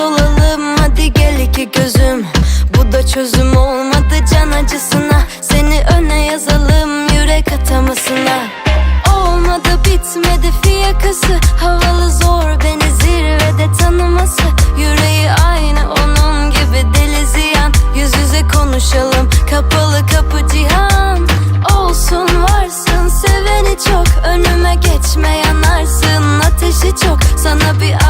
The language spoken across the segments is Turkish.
olalım. Hadi gel iki gözüm. Bu da çözüm olmadı. Can acısına Seni öne yazalım. Yürek atamasına. Olmadı bitmedi fiyakası. Havalı zor beni zirvede tanıması. Yüreği aynı onun gibi deli ziyan. Yüz yüze konuşalım. Kapalı kapı cihan. Olsun varsın. Seveni çok Önüme geçme yanarsın. Ateşi çok sana bir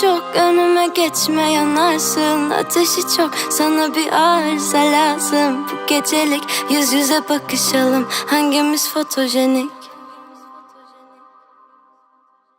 çok Önüme geçme yanarsın. Ateşi çok sana bir arıza lazım. Bu gecelik yüz yüze bakışalım. Hangimiz fotojenik